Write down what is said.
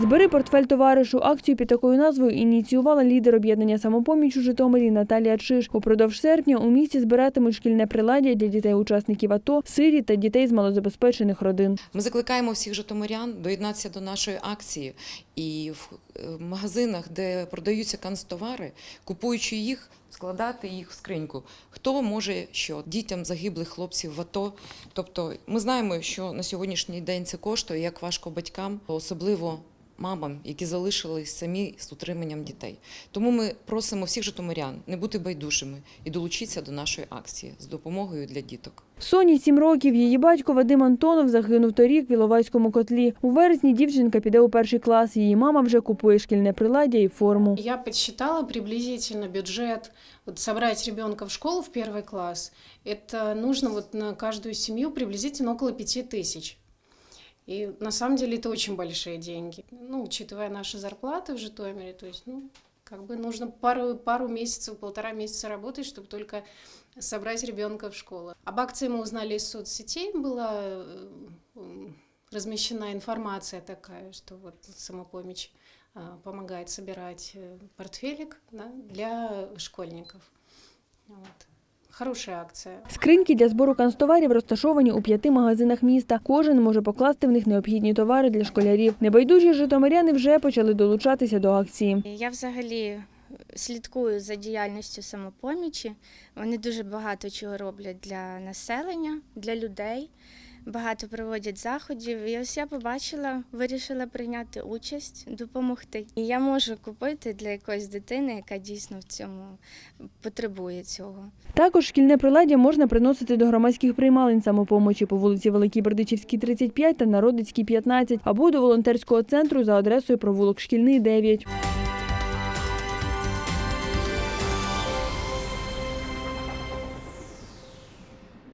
Збери портфель товаришу. Акцію під такою назвою ініціювала лідер об'єднання самопоміч у Житомирі Наталія Чиш. Упродовж серпня у місті збиратимуть шкільне приладдя для дітей-учасників АТО, сиріт та дітей з малозабезпечених родин. Ми закликаємо всіх житомирян доєднатися до нашої акції і в е, магазинах, де продаються канцтовари, купуючи їх, складати їх в скриньку. Хто може що дітям загиблих хлопців в АТО. Тобто, ми знаємо, що на сьогоднішній день це коштує, як важко батькам, особливо Мамам, які залишились самі з утриманням дітей, тому ми просимо всіх житомирян не бути байдужими і долучитися до нашої акції з допомогою для діток. Соні сім років. Її батько Вадим Антонов загинув торік в Іловайському котлі. У вересні дівчинка піде у перший клас. Її мама вже купує шкільне приладдя і форму. Я подсчитала приблизительно бюджет. Вот собрать ребенка в школу в первый класс, это нужно вот на каждую семью приблизительно около пяти тысяч. И на самом деле это очень большие деньги. Ну, учитывая наши зарплаты в Житомире, то есть, ну, как бы нужно пару, пару месяцев, полтора месяца работать, чтобы только собрать ребенка в школу. Об акции мы узнали из соцсетей, была э, м, размещена информация такая, что вот самопомощь а, помогает собирать э, портфелик да, для школьников. Вот. Хорошая акція. Скриньки для збору канцтоварів розташовані у п'яти магазинах міста. Кожен може покласти в них необхідні товари для школярів. Небайдужі житомиряни вже почали долучатися до акції. Я взагалі слідкую за діяльністю самопомічі. Вони дуже багато чого роблять для населення, для людей. Багато проводять заходів. І ось я побачила, вирішила прийняти участь, допомогти. І я можу купити для якоїсь дитини, яка дійсно в цьому потребує цього. Також шкільне приладдя можна приносити до громадських приймалень самопомочі по вулиці Великій Бердичівській, 35 та Народицькій, 15 або до волонтерського центру за адресою провулок Шкільний, 9.